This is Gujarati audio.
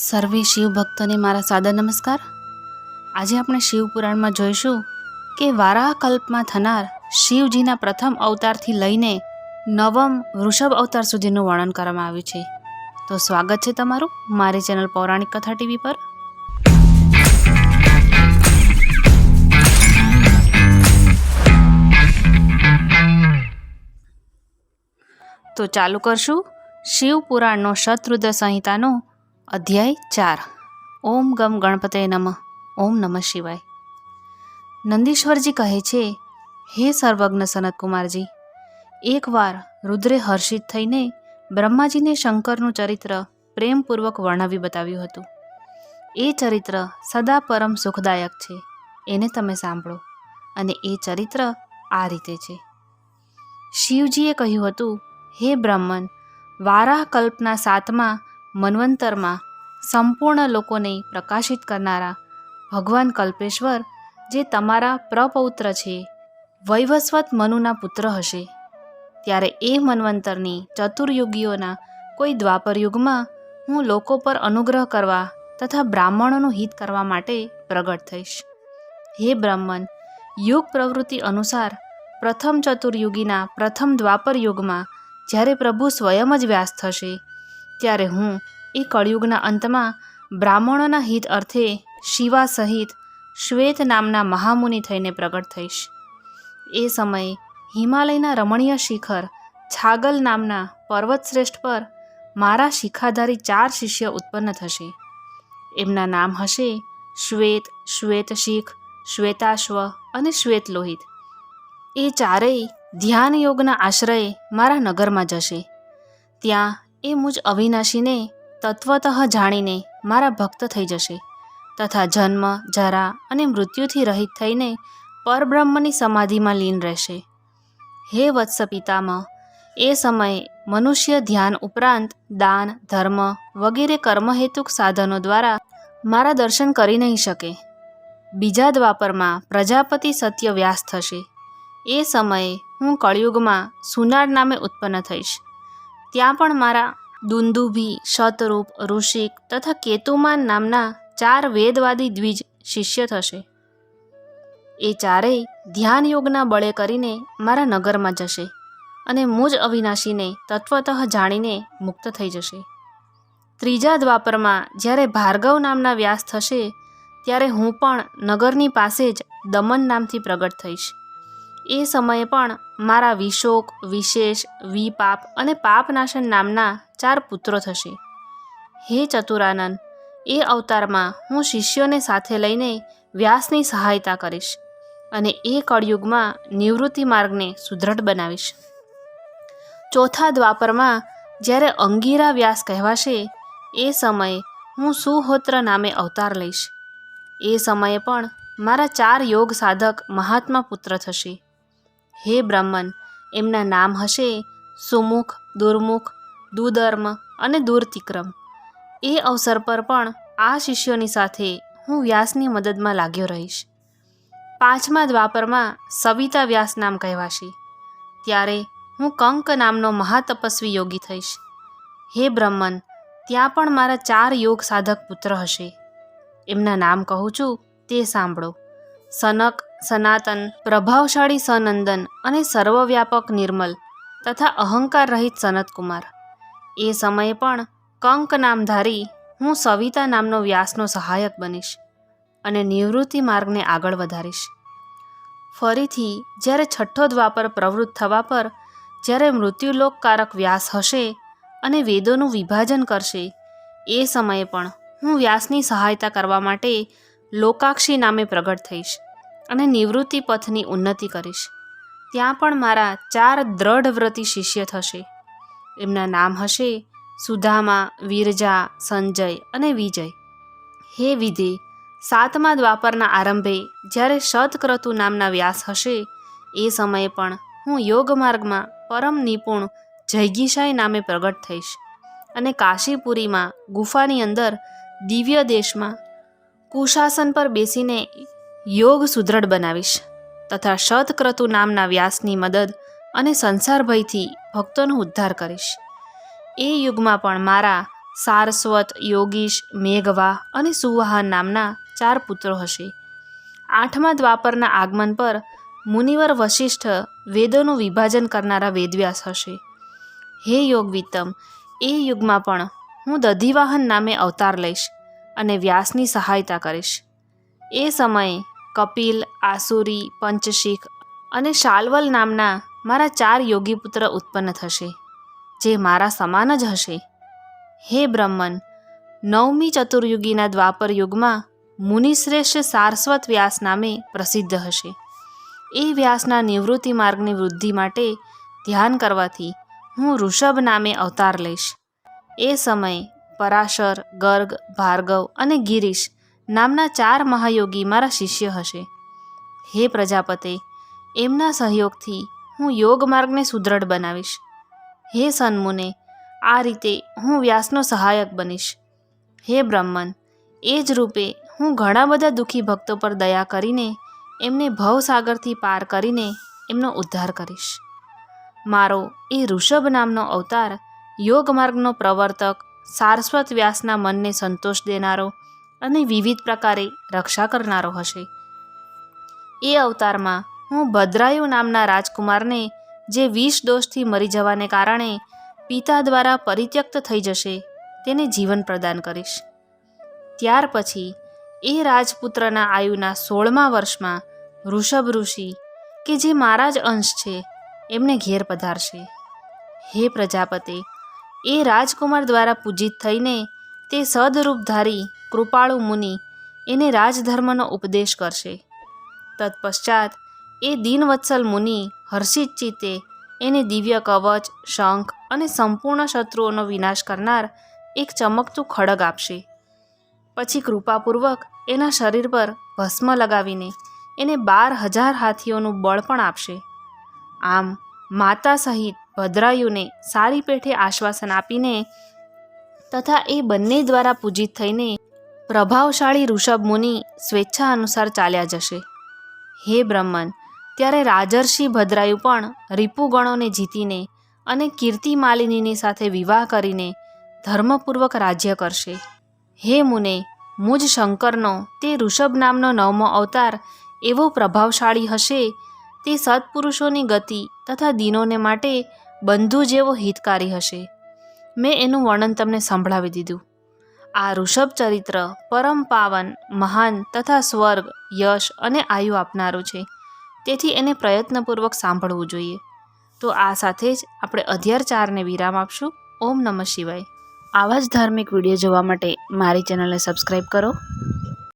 સર્વે શિવ ભક્તોને મારા સાદા નમસ્કાર. આજે આપણે શિવ પુરાણમાં જોઈશું કે વારાકલ્પમાં થનાર શિવજીના પ્રથમ અવતારથી લઈને નવમ વૃષભ અવતાર સુધીનું વર્ણન કરવામાં આવ્યું છે. તો સ્વાગત છે તમારું મારી ચેનલ પૌરાણિક કથા ટીવી પર. તો ચાલુ કરશું. શિવ પુરાણનો શતરુદ્ર સંહિતાનો અધ્યાય ચાર. ઓમ ગમ ગણપતે નમઃ. ઓમ નમઃ શિવાય. નંદીશ્વરજી કહે છે, હે સર્વજ્ઞ સનતકુમારજી એકવાર રુદ્રે હર્ષિત થઈને બ્રહ્માજીને શંકરનું ચરિત્ર પ્રેમપૂર્વક વર્ણવી બતાવ્યું હતું. એ ચરિત્ર સદા પરમ સુખદાયક છે, એને તમે સાંભળો. અને એ ચરિત્ર આ રીતે છે. શિવજીએ કહ્યું હતું, હે બ્રાહ્મણ વારાહ કલ્પના સાતમા મન્વંતરમાં સંપૂર્ણ લોકોને પ્રકાશિત કરનારા ભગવાન કલ્પેશ્વર, જે તમારા પ્રપૌત્ર છે, વૈવસ્વત મનુના પુત્ર હશે. ત્યારે એ મન્વંતરની ચતુર્યુગીઓના કોઈ દ્વાપર યુગમાં હું લોકો પર અનુગ્રહ કરવા તથા બ્રાહ્મણોનું હિત કરવા માટે પ્રગટ થઈશ. હે બ્રાહ્મણ, યુગ પ્રવૃત્તિ અનુસાર પ્રથમ ચતુર્યુગીના પ્રથમ દ્વાપર યુગમાં જ્યારે પ્રભુ સ્વયં જ વ્યાસ થશે, ત્યારે હું એ કળિયુગના અંતમાં બ્રાહ્મણોના હિત અર્થે શિવા સહિત શ્વેત નામના મહામુનિ થઈને પ્રગટ થઈશ. એ સમયે હિમાલયના રમણીય શિખર છાગલ નામના પર્વતશ્રેષ્ઠ પર મારા શિખાધારી ચાર શિષ્ય ઉત્પન્ન થશે. એમના નામ હશે શ્વેત શ્વેત શીખ, શ્વેતાશ્વ અને શ્વેત લોહિત. એ ચારેય ધ્યાન યોગના આશ્રયે મારા નગરમાં જશે. ત્યાં એ મુજ અવિનાશીને તત્વતઃ જાણીને મારા ભક્ત થઈ જશે તથા જન્મ, જરા અને મૃત્યુથી રહિત થઈને પરબ્રહ્મની સમાધિમાં લીન રહેશે. હે વત્સ પિતામહ એ સમયે મનુષ્ય ધ્યાન ઉપરાંત દાન, ધર્મ વગેરે કર્મહેતુક સાધનો દ્વારા મારા દર્શન કરી નહીં શકે. બીજા દ્વાપરમાં પ્રજાપતિ સત્ય વ્યાસ થશે. એ સમયે હું કળિયુગમાં સુનાર નામે ઉત્પન્ન થઈશ. ત્યાં પણ મારા દુંદુભી, શતરૂપ, ઋષિક તથા કેતુમાન નામના ચાર વેદવાદી દ્વિજ શિષ્ય થશે. એ ચારેય ધ્યાન યોગના બળે કરીને મારા નગરમાં જશે અને મુજ અવિનાશીને તત્વતઃ જાણીને મુક્ત થઈ જશે. ત્રીજા દ્વાપરમાં જ્યારે ભાર્ગવ નામના વ્યાસ થશે, ત્યારે હું પણ નગરની પાસે જ દમન નામથી પ્રગટ થઈશ. એ સમયે પણ મારા વિશોક, વિશેષ, વિપાપ અને પાપનાશન નામના ચાર પુત્રો થશે. હે ચતુરાનંદ, એ અવતારમાં હું શિષ્યોને સાથે લઈને વ્યાસની સહાયતા કરીશ અને એ કળયુગમાં નિવૃત્તિ માર્ગને સુદૃઢ બનાવીશ. ચોથા દ્વાપરમાં જ્યારે અંગીરા વ્યાસ કહેવાશે, એ સમયે હું સુહોત્ર નામે અવતાર લઈશ. એ સમયે પણ મારા ચાર યોગ સાધક મહાત્મા પુત્ર થશે. હે બ્રાહ્મણ એમના નામ હશે સુમુખ, દુર્મુખ દુદર્મ અને દુર્તિક્રમ. એ અવસર પર પણ આ શિષ્યોની સાથે હું વ્યાસની મદદમાં લાગ્યો રહીશ. પાંચમા દ્વાપરમાં સવિતા વ્યાસ નામ કહેવાશે. ત્યારે હું કંક નામનો મહાતપસ્વી યોગી થઈશ. હે બ્રહ્મન, ત્યાં પણ મારા ચાર યોગ સાધક પુત્ર હશે. એમના નામ કહું છું તે સાંભળો. સનક, સનાતન, પ્રભાવશાળી સનંદન અને સર્વવ્યાપક નિર્મલ તથા અહંકાર રહિત સનતકુમાર. એ સમયે પણ કંક નામધારી હું સવિતા નામનો વ્યાસનો સહાયક બનીશ અને નિવૃત્તિ માર્ગને આગળ વધારીશ. ફરીથી, જ્યારે છઠ્ઠો દ્વાપર પ્રવૃત્ત થવા પર જ્યારે મૃત્યુલોકકારક વ્યાસ હશે અને વેદોનું વિભાજન કરશે, એ સમયે પણ હું વ્યાસની સહાયતા કરવા માટે લોકાક્ષી નામે પ્રગટ થઈશ અને નિવૃત્તિ પથની ઉન્નતિ કરીશ. ત્યાં પણ મારા ચાર દ્રઢવ્રતી શિષ્ય થશે. એમના નામ હશે સુધામા, વિરજા, સંજય અને વિજય. હે વિધે, સાતમા દ્વાપરના આરંભે જ્યારે શતક્રતુ નામના વ્યાસ હશે, એ સમયે પણ હું યોગ માર્ગમાં પરમ નિપુણ જૈગીશાઈ નામે પ્રગટ થઈશ અને કાશીપુરીમાં ગુફાની અંદર દિવ્ય દેશમાં કુશાસન પર બેસીને યોગ સુદૃઢ બનાવીશ તથા શતક્રતુ નામના વ્યાસની મદદ અને સંસાર ભયથી ભક્તોનો ઉદ્ધાર કરીશ. એ યુગમાં પણ મારા સારસ્વત, યોગીશ, મેઘવા અને સુવાહન નામના ચાર પુત્રો હશે. આઠમા દ્વાપરના આગમન પર મુનિવર વશિષ્ઠ વેદોનું વિભાજન કરનારા વેદવ્યાસ હશે. હે યોગવિત્તમ, એ યુગમાં પણ હું દધિવાહન નામે અવતાર લઈશ અને વ્યાસની સહાયતા કરીશ. એ સમયે કપિલ, આસુરી, પંચશીખ અને શાલ્વલ નામના મારા ચાર યોગી પુત્ર ઉત્પન્ન થશે, જે મારા સમાન જ હશે. હે બ્રહ્મન, નવમી ચતુર્યુગીના દ્વાપર યુગમાં મુનિશ્રેષ્ઠ સારસ્વત વ્યાસ નામે પ્રસિદ્ધ હશે. એ વ્યાસના નિવૃત્તિ માર્ગની વૃદ્ધિ માટે ધ્યાન કરવાથી હું ઋષભ નામે અવતાર લઈશ. એ સમયે પરાશર, ગર્ગ, ભાર્ગવ અને ગિરીશ નામના ચાર મહાયોગી મારા શિષ્ય હશે. હે પ્રજાપતે, એમના સહયોગથી હું યોગ માર્ગને સુદૃઢ બનાવીશ. હે સન્મુને, આ રીતે હું વ્યાસનો સહાયક બનીશ. હે બ્રહ્મન, એ જ રૂપે હું ઘણા બધા દુઃખી ભક્તો પર દયા કરીને એમને ભવસાગરથી પાર કરીને એમનો ઉદ્ધાર કરીશ. મારો એ ઋષભ નામનો અવતાર યોગ માર્ગનો પ્રવર્તક, સારસ્વત વ્યાસના મનને સંતોષ દેનારો અને વિવિધ પ્રકારે રક્ષા કરનારો હશે. એ અવતારમાં હું ભદ્રાયુ નામના રાજકુમારને, જે વિષ દોષથી મરી જવાને કારણે પિતા દ્વારા પરિત્યક્ત થઈ જશે, તેને જીવન પ્રદાન કરીશ. ત્યાર પછી, એ રાજપુત્રના આયુના સોળમા વર્ષમાં ઋષભ ઋષિ, કે જે મારા જ અંશ છે, એમને ઘેર પધારશે. હે પ્રજાપતે, એ રાજકુમાર દ્વારા પૂજિત થઈને તે સદરૂપધારી કૃપાળુ મુનિ એને રાજધર્મનો ઉપદેશ કરશે. તત્પશ્ચાત એ દીનવત્સલ મુનિ હર્ષિત ચિત્તે એને દિવ્ય કવચ, શંખ અને સંપૂર્ણ શત્રુઓનો વિનાશ કરનાર એક ચમકતું ખડગ આપશે. પછી કૃપાપૂર્વક એના શરીર પર ભસ્મ લગાવીને એને બાર હજાર હાથીઓનું બળ પણ આપશે. આમ માતા સહિત ભદ્રાયુને સારી પેઠે આશ્વાસન આપીને તથા એ બંને દ્વારા પૂજિત થઈને પ્રભાવશાળી ઋષભ મુનિ સ્વેચ્છા અનુસાર ચાલ્યા જશે. હે બ્રહ્મન ત્યારે રાજર્ષિ ભદ્રાયુ પણ રિપુગણોને જીતીને અને કીર્તિ માલિનીની સાથે વિવાહ કરીને ધર્મપૂર્વક રાજ્ય કરશે. હે મુને, મુજ શંકરનો, તે ઋષભ નામનો નવમો અવતાર એવો પ્રભાવશાળી હશે? તે સત્પુરુષોની ગતિ તથા દિનોને માટે બંધુ જેવો હિતકારી હશે. મેં એનું વર્ણન તમને સંભળાવી દીધું. આ ઋષભ ચરિત્ર પરમ પાવન, મહાન તથા સ્વર્ગ, યશ અને આયુ આપનારું છે. તેથી એને પ્રયત્નપૂર્વક સાંભળવું જોઈએ. તો આ સાથે જ આપણે અધ્યાર ચારને વિરામ આપશું. ઓમ નમઃ શિવાય. આવા જ ધાર્મિક વીડિયો જોવા માટે મારી ચેનલને સબસ્ક્રાઈબ કરો.